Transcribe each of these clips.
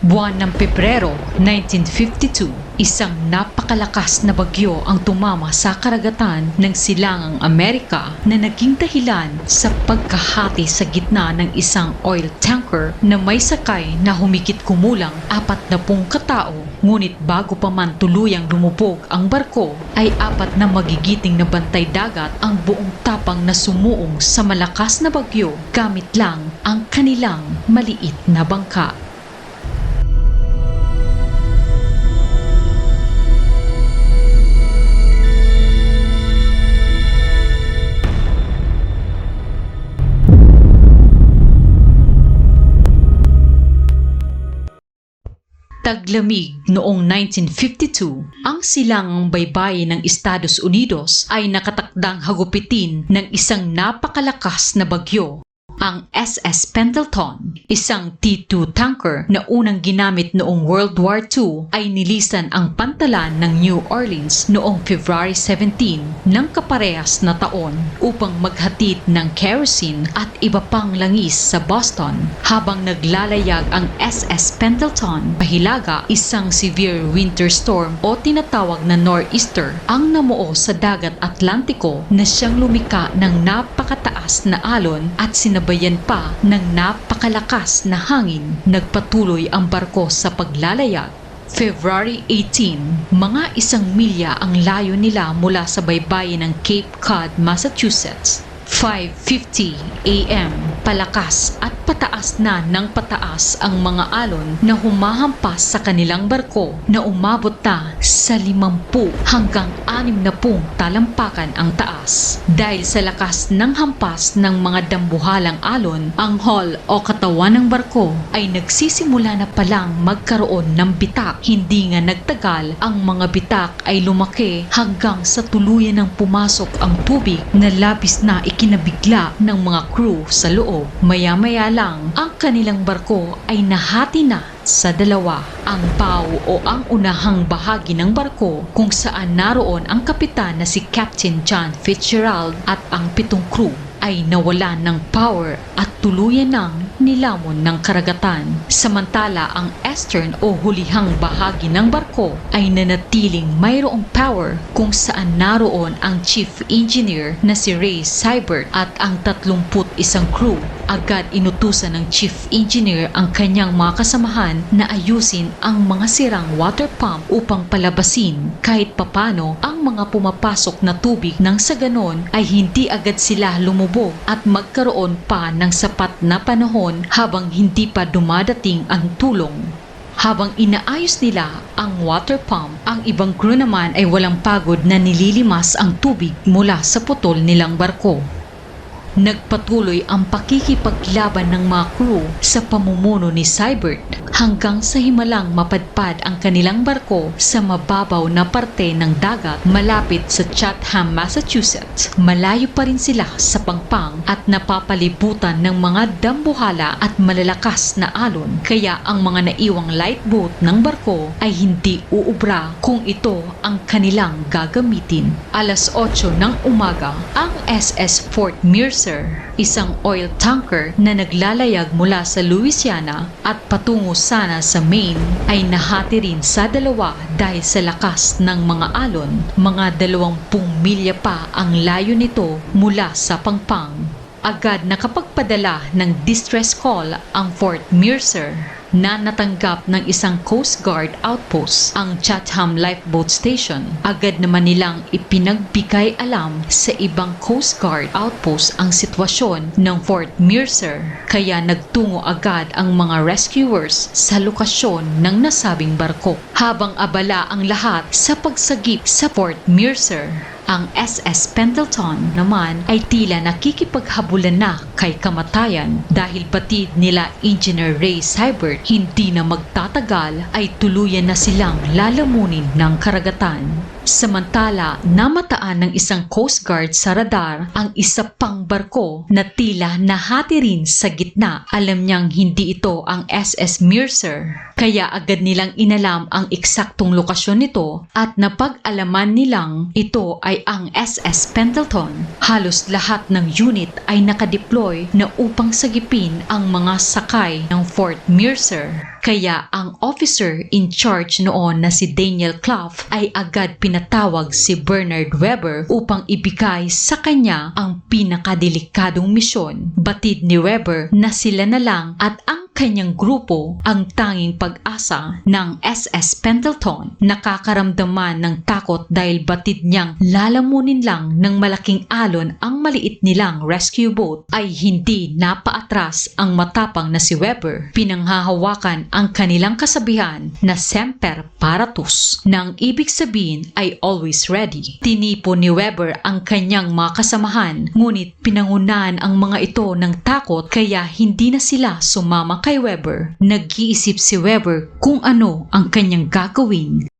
Buwan ng Pebrero 1952, isang napakalakas na bagyo ang tumama sa karagatan ng silangang Amerika na naging dahilan sa pagkahati sa gitna ng isang oil tanker na may sakay na humigit kumulang apat na pung katao. Ngunit bago pa man tuluyang lumubog ang barko, ay apat na magigiting na bantay dagat ang buong tapang na sumuong sa malakas na bagyo gamit lang ang kanilang maliit na bangka. Taglamig noong 1952, ang silangang baybayin ng Estados Unidos ay nakatakdang hagupitin ng isang napakalakas na bagyo ang SS Pendleton, isang T-2 tanker na unang ginamit noong World War II ay nilisan ang pantalan ng New Orleans noong February 17 ng kaparehas na taon upang maghatid ng kerosene at iba pang langis sa Boston. Habang naglalayag ang SS Pendleton pahilaga isang severe winter storm o tinatawag na nor'easter ang namuo sa dagat Atlantiko na siyang lumika ng napakataas na alon at sinabayan pa ng napakalakas na hangin. Nagpatuloy ang barko sa paglalayag. February 18, mga isang milya ang layo nila mula sa baybayin ng Cape Cod, Massachusetts. 5.50 a.m. Palakas at pataas na ng pataas ang mga alon na humahampas sa kanilang barko na umabot na sa 50 hanggang 60 talampakan ang taas. Dahil sa lakas ng hampas ng mga dambuhalang alon, ang hull o katawan ng barko ay nagsisimula na palang magkaroon ng bitak. Hindi nga nagtagal, ang mga bitak ay lumaki hanggang sa tuluyan ng pumasok ang tubig na labis na ikinabigla ng mga crew sa loob. Maya-maya lang, ang kanilang barko ay nahati na sa dalawa. Ang bow o ang unahang bahagi ng barko kung saan naroon ang kapitan na si Captain John Fitzgerald at ang pitong crew ay nawalan ng power at tuluyan ng nilamon ng karagatan. Samantala ang eastern o hulihang bahagi ng barko ay nanatiling mayroong power kung saan naroon ang chief engineer na si Ray Seibert at ang 31 crew. Agad inutusan ng chief engineer ang kanyang mga kasamahan na ayusin ang mga sirang water pump upang palabasin kahit papano ang mga pumapasok na tubig nang sa ganon ay hindi agad sila lumubog at magkaroon pa ng sapat na panahon habang hindi pa dumadating ang tulong. Habang inaayos nila ang water pump, ang ibang crew naman ay walang pagod na nililimas ang tubig mula sa putol nilang barko. Nagpatuloy ang pakikipaglaban ng mga crew sa pamumuno ni Seibert hanggang sa himalang mapadpad ang kanilang barko sa mababaw na parte ng dagat malapit sa Chatham, Massachusetts. Malayo pa rin sila sa pangpang at napapalibutan ng mga dambuhala at malalakas na alon kaya ang mga naiwang light boat ng barko ay hindi uubra kung ito ang kanilang gagamitin. Alas 8 ng umaga, ang SS Fort Mercer, isang oil tanker na naglalayag mula sa Louisiana at patungo sana sa Maine ay nahati rin sa dalawa dahil sa lakas ng mga alon. Mga dalawampung milya pa ang layo nito mula sa pangpang. Agad nakapagpadala ng distress call ang Fort Mercer na natanggap ng isang Coast Guard outpost ang Chatham Lifeboat Station. Agad naman nilang ipinagbigay alam sa ibang Coast Guard outpost ang sitwasyon ng Fort Mercer kaya nagtungo agad ang mga rescuers sa lokasyon ng nasabing barko. Habang abala ang lahat sa pagsagip sa Fort Mercer, ang SS Pendleton naman ay tila nakikipaghabulan na kay kamatayan dahil batid nila Engineer Ray Seibert hindi na magtatagal ay tuluyan na silang lalamunin ng karagatan. Samantala, namataan ng isang Coast Guard sa radar ang isa pang barko na tila nahati rin sa gitna. Alam niyang hindi ito ang SS Mercer. Kaya agad nilang inalam ang eksaktong lokasyon nito at napag-alaman nilang ito ay ang SS Pendleton. Halos lahat ng unit ay nakadeploy na upang sagipin ang mga sakay ng Fort Mercer. Kaya ang officer in charge noon na si Daniel Clough ay agad pinatawag si Bernard Weber upang ibigay sa kanya ang pinakadelikadong misyon. Batid ni Weber na sila na lang at ang kanyang grupo ang tanging pag-asa ng SS Pendleton. Nakakaramdaman ng takot dahil batid niyang lalamunin lang ng malaking alon ang maliit nilang rescue boat ay hindi napaatras ang matapang na si Weber. Pinanghahawakan ang kanilang kasabihan na Semper Paratus na ang ibig sabihin ay always ready. Tinipo ni Weber ang kanyang mga kasamahan ngunit pinangunahan ang mga ito ng takot kaya hindi na sila sumama kay Weber. Nag-iisip si Weber kung ano ang kanyang gagawin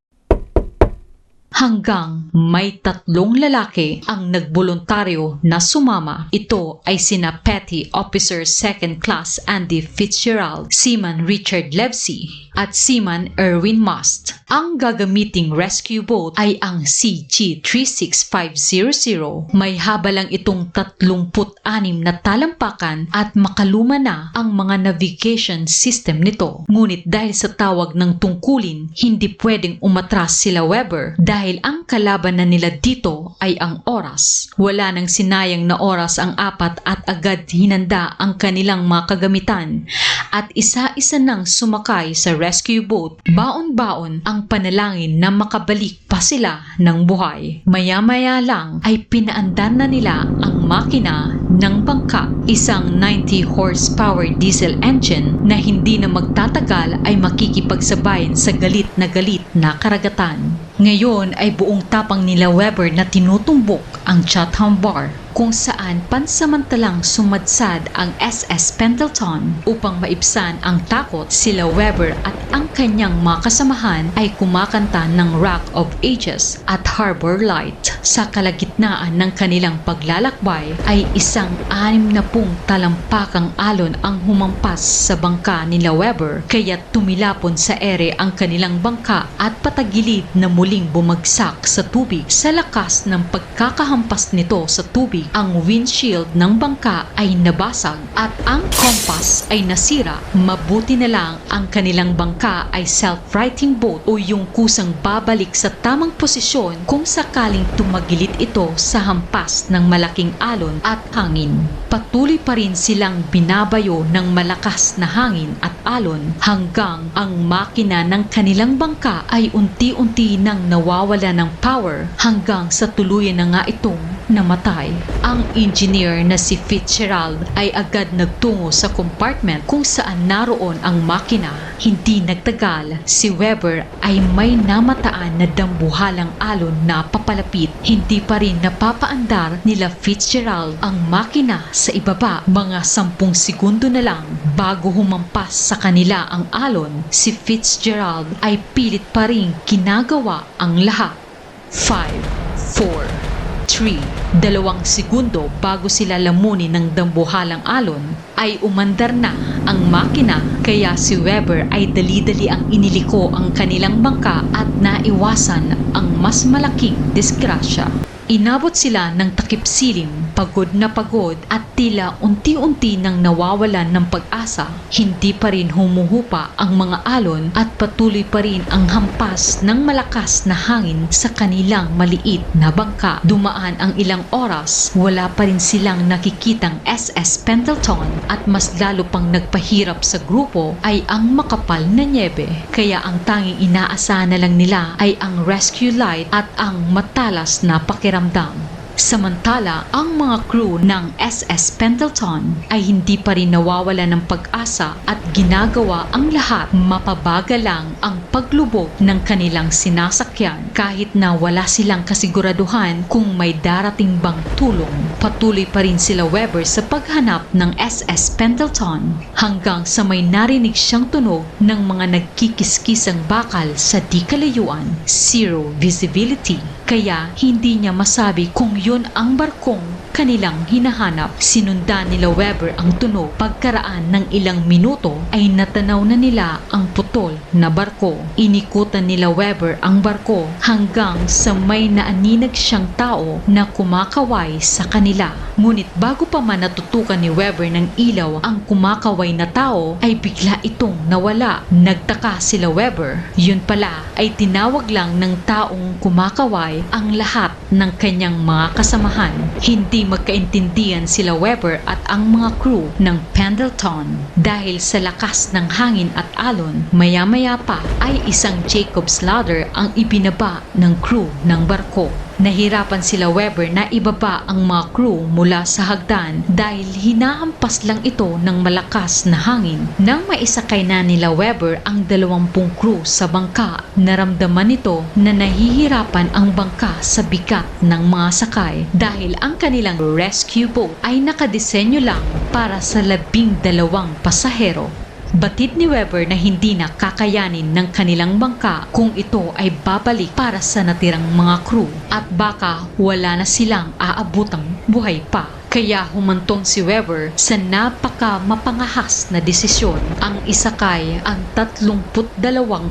hanggang may tatlong lalaki ang nagboluntaryo na sumama. Ito ay sina Petty Officer Second Class Andy Fitzgerald, Seaman Richard Levsey, at Seaman Erwin Must. Ang gagamiting rescue boat ay ang CG-36500. May haba lang itong 36 na talampakan at makaluma na ang mga navigation system nito. Ngunit dahil sa tawag ng tungkulin, hindi pwedeng umatras sila Weber dahil ang kalaban na nila dito ay ang oras. Wala nang sinayang na oras ang apat at agad hinanda ang kanilang mga kagamitan at isa-isa nang sumakay sa rescue boat. Baon-baon ang panalangin na makabalik pa sila ng buhay. Maya-maya lang ay pinaandar na nila ang makina ng bangka, isang 90 horsepower diesel engine na hindi na magtatagal ay makikipagsabayan sa galit na galit na karagatan. Ngayon ay buong tapang nila Weber na tinutumbok ang Chatham Bar kung saan pansamantalang sumadsad ang SS Pendleton upang maibsan ang takot sila Weber at ang kanyang mga kasamahan ay kumakanta ng Rock of Ages at Harbor Light. Sa kalagitnaan ng kanilang paglalakbay ay isang anim na pung talampakang alon ang humampas sa bangka nila Weber kaya tumilapon sa ere ang kanilang bangka at patagilid na muling bumagsak sa tubig. Sa lakas ng pagkakahampas nito sa tubig, ang windshield ng bangka ay nabasag at ang compass ay nasira. Mabuti na lang ang kanilang bangka ay self-righting boat o yung kusang babalik sa tamang posisyon kung sakaling tumagilid ito sa hampas ng malaking alon at hangin. Patuloy pa rin silang binabayo ng malakas na hangin at alon hanggang ang makina ng kanilang bangka ay unti-unti nang nawawala ng power hanggang sa tuluyan na nga itong namatay. Ang engineer na si Fitzgerald ay agad nagtungo sa compartment kung saan naroon ang makina. Hindi nagtagal, si Weber ay may namataan na dambuhalang alon na papalapit. Hindi pa rin napapaandar nila Fitzgerald ang makina sa ibaba. Mga sampung segundo na lang bago humampas sa kanila ang alon, si Fitzgerald ay pilit pa rin ginagawa ang lahat. 5, 4, 3, dalawang segundo bago sila lamunin ng dambuhalang alon, ay umandar na ang makina kaya si Weber ay dali-dali ang iniliko ang kanilang bangka at naiwasan ang mas malaking disgrasya. Inabot sila ng takip silim, pagod na pagod at tila unti-unti nang nawawalan ng pag-asa. Hindi pa rin humuhupa ang mga alon at patuloy pa rin ang hampas ng malakas na hangin sa kanilang maliit na bangka. Dumaan ang ilang oras, wala pa rin silang nakikitang SS Pendleton at mas lalo pang nagpahirap sa grupo ay ang makapal na nyebe. Kaya ang tanging inaasahan na lang nila ay ang rescue light at ang matalas na pakiramdam. Samantala, ang mga crew ng SS Pendleton ay hindi pa rin nawawala ng pag-asa at ginagawa ang lahat mapabagal lang ang paglubog ng kanilang sinasakyan kahit na wala silang kasiguraduhan kung may darating bang tulong. Patuloy pa rin sila Weber sa paghanap ng SS Pendleton hanggang sa may narinig siyang tunog ng mga nagkikiskisang bakal sa di kalayuan, zero visibility. Kaya hindi niya masabi kung yun ang barkong kanilang hinahanap. Sinundan nila Weber ang tunog. Pagkaraan ng ilang minuto ay natanaw na nila ang putol na barko. Inikutan nila Weber ang barko hanggang sa may naaninag siyang tao na kumakaway sa kanila. Ngunit bago pa man natutukan ni Weber ng ilaw ang kumakaway na tao ay bigla itong nawala. Nagtaka sila Weber. Yun pala ay tinawag lang ng taong kumakaway ang lahat ng kanyang mga kasamahan. Hindi magkaintindihan sila Weber at ang mga crew ng Pendleton dahil sa lakas ng hangin at alon. Maya-maya pa ay isang Jacob's ladder ang ibinaba ng crew ng barko. Nahirapan sila Weber na ibaba ang mga crew mula sa hagdan dahil hinahampas lang ito ng malakas na hangin. Nang maisakay na nila Weber ang dalawampung crew sa bangka, naramdaman nito na nahihirapan ang bangka sa bigat ng mga sakay dahil ang kanilang rescue boat ay nakadesenyo lang para sa labing dalawang pasahero. Batid ni Weber na hindi na kakayanin ng kanilang bangka kung ito ay babalik para sa natirang mga crew at baka wala na silang aabutang buhay pa. Kaya humantong si Weber sa napaka mapangahas na desisyon ang isakay ang 32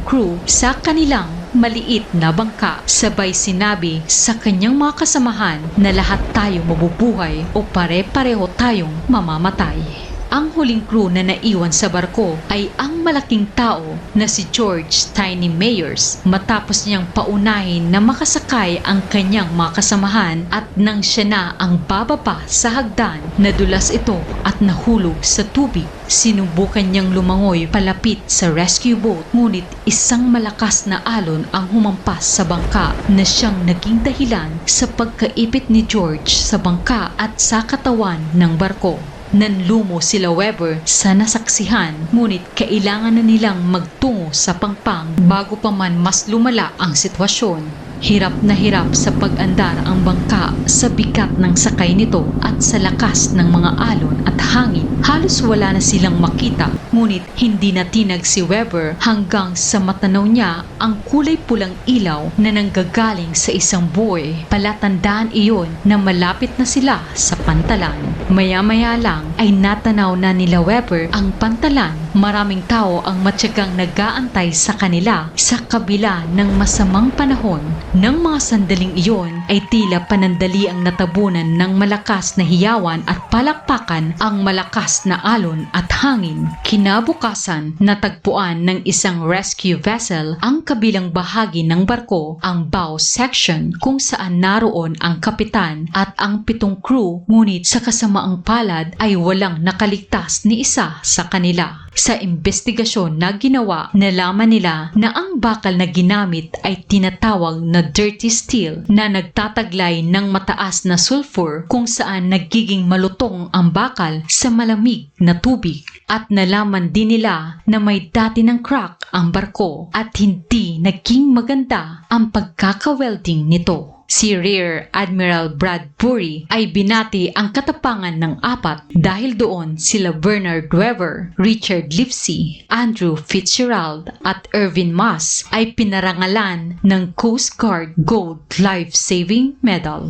crew sa kanilang maliit na bangka. Sabay sinabi sa kanyang mga kasamahan na lahat tayo mabubuhay o pare-pareho tayong mamamatay. Ang huling crew na naiwan sa barko ay ang malaking tao na si George Tiny Mayers matapos niyang paunahin na makasakay ang kanyang mga kasamahan at nang siya na ang bababa sa hagdan, nadulas ito at nahulog sa tubig. Sinubukan niyang lumangoy palapit sa rescue boat ngunit isang malakas na alon ang humampas sa bangka na siyang naging dahilan sa pagkaipit ni George sa bangka at sa katawan ng barko. Nanlumo sila Weber sa nasaksihan ngunit kailangan na nilang magtungo sa pangpang bago pa man mas lumala ang sitwasyon. Hirap na hirap sa pag-andar ang bangka sa bigat ng sakay nito at sa lakas ng mga alon at hangin. Halos wala na silang makita ngunit hindi na tinag si Weber hanggang sa matanaw niya ang kulay pulang ilaw na nanggagaling sa isang buoy. Palatandaan iyon na malapit na sila sa pantalan. Maya-maya lang ay natanaw na nila Weber ang pantalan. Maraming tao ang matyagang nag-aantay sa kanila sa kabila ng masamang panahon. Nang mga sandaling iyon ay tila panandali ang natabunan ng malakas na hiyawan at palakpakan ang malakas na alon at hangin. Kinabukasan, natagpuan ng isang rescue vessel ang kabilang bahagi ng barko, ang bow section kung saan naroon ang kapitan at ang pitong crew ngunit sa kasamaang palad ay walang nakaligtas ni isa sa kanila. Sa investigasyon na ginawa, nalaman nila na ang bakal na ginamit ay tinatawag na dirty steel na nagtataglay ng mataas na sulfur kung saan nagiging malutong ang bakal sa malamig na tubig. At nalaman din nila na may dati ng crack ang barko at hindi naging maganda ang pagkakawelding nito. Si Rear Admiral Bradbury ay binati ang katapangan ng apat dahil doon sila Bernard Weber, Richard Lipsy, Andrew Fitzgerald at Irvin Moss ay pinarangalan ng Coast Guard Gold Life Saving Medal.